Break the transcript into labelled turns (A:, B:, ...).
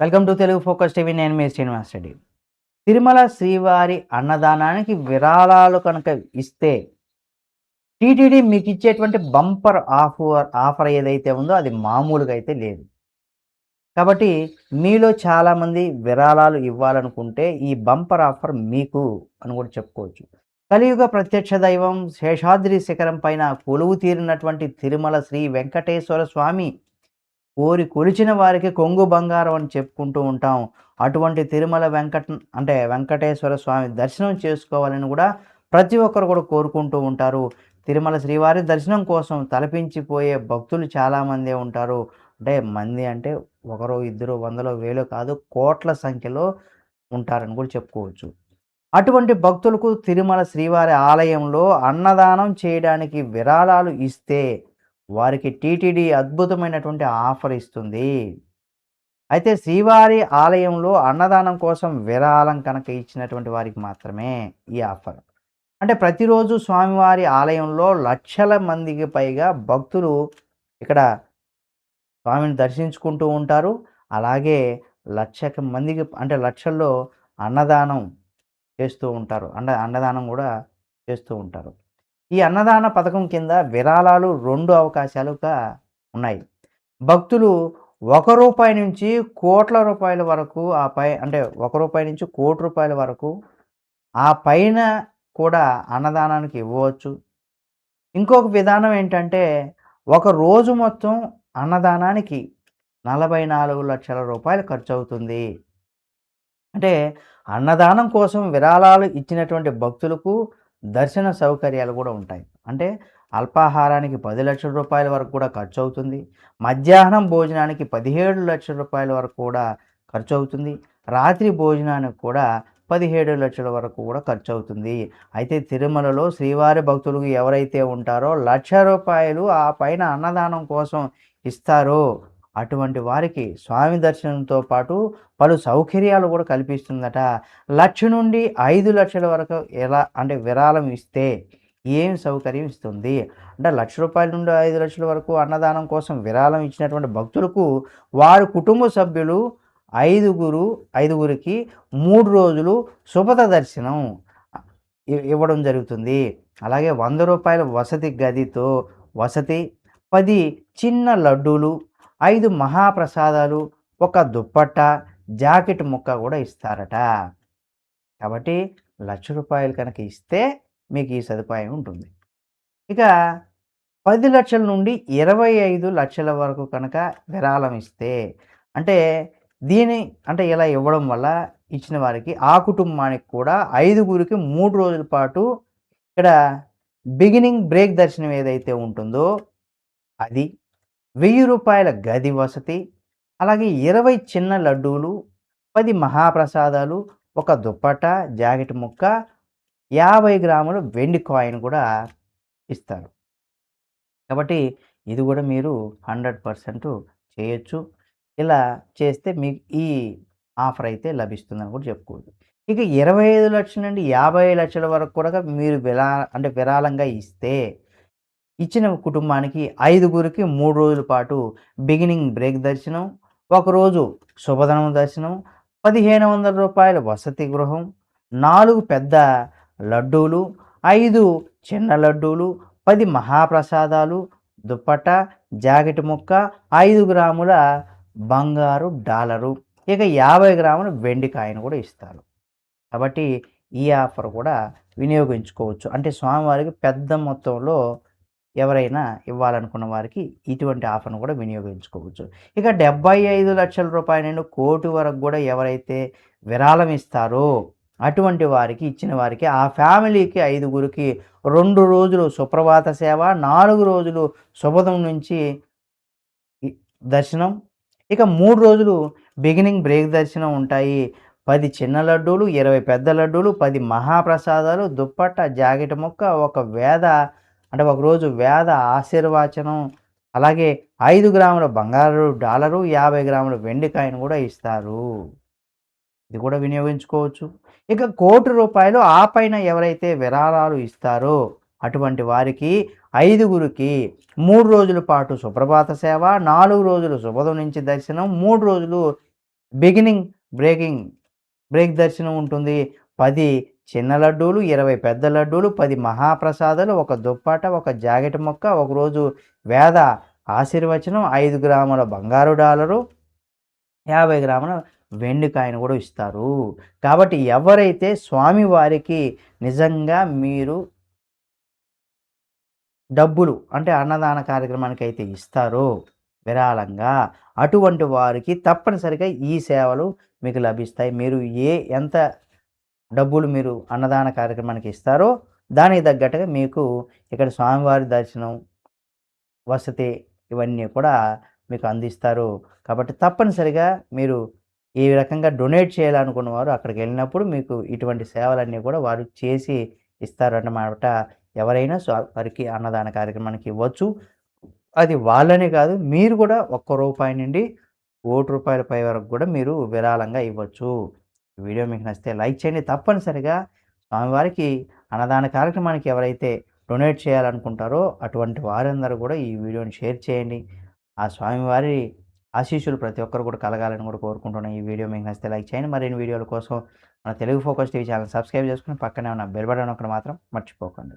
A: Welcome to Telugu focus TV. నేను మీ శ్రీనివాస్ రెడ్డి. తిరుమల శ్రీవారి అన్నదానానికి విరాళాలు కనుక ఇస్తే టీటీడీ మీకు ఇచ్చేటువంటి బంపర్ ఆఫర్ ఆఫర్ ఏదైతే ఉందో అది మామూలుగా అయితే లేదు. కాబట్టి మీలో చాలామంది విరాళాలు ఇవ్వాలనుకుంటే ఈ బంపర్ ఆఫర్ మీకు అని కూడా చెప్పుకోవచ్చు. కలియుగ ప్రత్యక్ష దైవం శేషాద్రి శిఖరం పైన కొలువు తీరినటువంటి తిరుమల శ్రీ వెంకటేశ్వర స్వామి కోరి కొలిచిన వారికి కొంగు బంగారం అని చెప్పుకుంటూ ఉంటాం. అటువంటి తిరుమల వెంకట అంటే వెంకటేశ్వర స్వామి దర్శనం చేసుకోవాలని కూడా ప్రతి ఒక్కరు కూడా కోరుకుంటూ ఉంటారు. తిరుమల శ్రీవారి దర్శనం కోసం తలపించిపోయే భక్తులు చాలామందే ఉంటారు. అంటే మంది అంటే ఒకరు ఇద్దరు వందలో వేలు కాదు కోట్ల సంఖ్యలో ఉంటారని కూడా చెప్పుకోవచ్చు. అటువంటి భక్తులకు తిరుమల శ్రీవారి ఆలయంలో అన్నదానం చేయడానికి విరాళాలు ఇస్తే వారికి టీటీడీ అద్భుతమైనటువంటి ఆఫర్ ఇస్తుంది. అయితే శ్రీవారి ఆలయంలో అన్నదానం కోసం విరాళం కనుక ఇచ్చినటువంటి వారికి మాత్రమే ఈ ఆఫర్. అంటే ప్రతిరోజు స్వామివారి ఆలయంలో లక్షల మందికి పైగా భక్తులు ఇక్కడ స్వామిని దర్శించుకుంటూ ఉంటారు. అలాగే లక్ష మందికి అంటే లక్షల్లో అన్నదానం చేస్తూ ఉంటారు. అండ అన్నదానం కూడా చేస్తూ ఉంటారు. ఈ అన్నదాన పథకం కింద విరాళాలు రెండు అవకాశాలుగా ఉన్నాయి. భక్తులు ఒక రూపాయి నుంచి కోట్ల రూపాయల వరకు ఆ పై అంటే ఒక రూపాయి నుంచి కోటి రూపాయల వరకు ఆ పైన కూడా అన్నదానానికి ఇవ్వవచ్చు. ఇంకొక విధానం ఏంటంటే ఒక రోజు మొత్తం అన్నదానానికి నలభై నాలుగు లక్షల రూపాయలు ఖర్చు అవుతుంది. అంటే అన్నదానం కోసం విరాళాలు ఇచ్చినటువంటి భక్తులకు దర్శన సౌకర్యాలు కూడా ఉంటాయి. అంటే అల్పాహారానికి పది లక్షల రూపాయల వరకు కూడా ఖర్చు అవుతుంది మధ్యాహ్నం భోజనానికి పదిహేడు లక్షల రూపాయల వరకు కూడా ఖర్చు అవుతుంది రాత్రి భోజనానికి కూడా పదిహేడు లక్షల వరకు కూడా ఖర్చు అవుతుంది అయితే తిరుమలలో శ్రీవారి భక్తులు ఎవరైతే ఉంటారో లక్ష రూపాయలు ఆ పైన అన్నదానం కోసం ఇస్తారో అటువంటి వారికి స్వామి దర్శనంతో పాటు పలు సౌకర్యాలు కూడా కల్పిస్తుందట. లక్ష నుండి ఐదు లక్షల వరకు ఎలా అంటే విరాళం ఇస్తే ఏం సౌకర్యం ఇస్తుంది? అంటే లక్ష రూపాయల నుండి ఐదు లక్షల వరకు అన్నదానం కోసం విరాళం ఇచ్చినటువంటి భక్తులకు వారి కుటుంబ సభ్యులు ఐదుగురు ఐదుగురికి మూడు రోజులు శుభత దర్శనం ఇవ్వడం జరుగుతుంది. అలాగే వంద రూపాయల వసతి గదితో వసతి పది చిన్న లడ్డూలు ఐదు మహాప్రసాదాలు ఒక దుప్పట్ట జాకెట్ ముక్క కూడా ఇస్తారట. కాబట్టి లక్ష రూపాయలు కనుక ఇస్తే మీకు ఈ సదుపాయం ఉంటుంది. ఇక పది లక్షల నుండి ఇరవై ఐదు లక్షల వరకు కనుక విరాళం ఇస్తే అంటే దీని అంటే ఇలా ఇవ్వడం వల్ల ఇచ్చిన వారికి ఆ కుటుంబానికి కూడా ఐదుగురికి మూడు రోజుల పాటు ఇక్కడ బిగినింగ్ బ్రేక్ దర్శనం ఏదైతే ఉంటుందో అది వెయ్యి రూపాయల గది వసతి అలాగే ఇరవై చిన్న లడ్డూలు పది మహాప్రసాదాలు ఒక దుప్పట జాకెట్ ముక్క యాభై గ్రాముల వెండి కాయిన్ కూడా ఇస్తారు. కాబట్టి ఇది కూడా మీరు హండ్రెడ్ పర్సెంట్ చేయొచ్చు. ఇలా చేస్తే మీకు ఈ ఆఫర్ అయితే లభిస్తుందని కూడా చెప్పుకోవచ్చు. ఇక ఇరవై ఐదు లక్షల నుండి యాభై లక్షల వరకు కూడా మీరు విరా అంటే విరాళంగా ఇస్తే ఇచ్చిన కుటుంబానికి ఐదుగురికి మూడు రోజుల పాటు బిగినింగ్ బ్రేక్ దర్శనం ఒకరోజు శుభదనం దర్శనం పదిహేను వందల రూపాయల వసతి గృహం నాలుగు పెద్ద లడ్డూలు ఐదు చిన్న లడ్డూలు పది మహాప్రసాదాలు దుప్పట జాకెట్ ముక్క ఐదు గ్రాముల బంగారు డాలరు ఇక యాభై గ్రాముల వెండి కాయను కూడా ఇస్తారు. కాబట్టి ఈ ఆఫర్ కూడా వినియోగించుకోవచ్చు. అంటే స్వామివారికి పెద్ద మొత్తంలో ఎవరైనా ఇవ్వాలనుకున్న వారికి ఇటువంటి ఆఫర్ను కూడా వినియోగించుకోవచ్చు. ఇక డెబ్బై ఐదు లక్షల రూపాయల నుండి కోటి వరకు కూడా ఎవరైతే విరాళం ఇస్తారో అటువంటి వారికి ఇచ్చిన వారికి ఆ ఫ్యామిలీకి ఐదుగురికి రెండు రోజులు సుప్రభాత సేవ నాలుగు రోజులు శుభదం నుంచి దర్శనం ఇక మూడు రోజులు బిగినింగ్ బ్రేక్ దర్శనం ఉంటాయి. పది చిన్న లడ్డూలు ఇరవై పెద్ద లడ్డూలు పది మహాప్రసాదాలు దుప్పట్ట జాకెట్ ముక్క ఒక వేద అంటే ఒకరోజు వేద ఆశీర్వాచనం అలాగే ఐదు గ్రాముల బంగారు డాలరు యాభై గ్రాముల వెండికాయను కూడా ఇస్తారు. ఇది కూడా వినియోగించుకోవచ్చు. ఇక కోటి రూపాయలు ఆ పైన ఎవరైతే విరాళాలు ఇస్తారో అటువంటి వారికి ఐదుగురికి మూడు రోజుల పాటు సుప్రభాత సేవ నాలుగు రోజులు శుభదం నుంచి దర్శనం మూడు రోజులు బిగినింగ్ బ్రేకింగ్ బ్రేక్ దర్శనం ఉంటుంది. పది చిన్న లడ్డూలు ఇరవై పెద్ద లడ్డూలు పది మహాప్రసాదాలు ఒక దుప్పట ఒక జాకెట్ మొక్క ఒకరోజు వేద ఆశీర్వచనం ఐదు గ్రాముల బంగారు డాలరు యాభై గ్రాముల వెండి కాయన కూడా ఇస్తారు. కాబట్టి ఎవరైతే స్వామివారికి నిజంగా మీరు డబ్బులు అంటే అన్నదాన కార్యక్రమానికి అయితే ఇస్తారో విరాళంగా అటువంటి వారికి తప్పనిసరిగా ఈ సేవలు మీకు లభిస్తాయి. మీరు ఏ ఎంత డబ్బులు మీరు అన్నదాన కార్యక్రమానికి ఇస్తారో దానికి తగ్గట్టుగా మీకు ఇక్కడ స్వామివారి దర్శనం వసతి ఇవన్నీ కూడా మీకు అందిస్తారు. కాబట్టి తప్పనిసరిగా మీరు ఏ రకంగా డొనేట్ చేయాలనుకున్న వారు అక్కడికి వెళ్ళినప్పుడు మీకు ఇటువంటి సేవలన్నీ కూడా వారు చేసి ఇస్తారన్నమాట. ఎవరైనా వారికి అన్నదాన కార్యక్రమానికి ఇవ్వచ్చు. అది వాళ్ళనే కాదు మీరు కూడా ఒక్క రూపాయి నుండి కోటి రూపాయల పై వరకు కూడా మీరు విరాళంగా ఇవ్వచ్చు. వీడియో మీకు నచ్చితే లైక్ చేయండి. తప్పనిసరిగా స్వామివారికి అన్నదాన కార్యక్రమానికి ఎవరైతే డొనేట్ చేయాలనుకుంటారో అటువంటి వారందరూ కూడా ఈ వీడియోని షేర్ చేయండి. ఆ స్వామివారి ఆశీస్సులు ప్రతి ఒక్కరు కూడా కలగాలని కూడా కోరుకుంటున్నాను. ఈ వీడియో మీకు నచ్చితే లైక్ చేయండి. మరిన్ని వీడియోల కోసం మన Telugu focus TV channel subscribe చేసుకుని పక్కనే ఉన్న బెల్ బటన్ ఒకటి మాత్రం మర్చిపోకండి.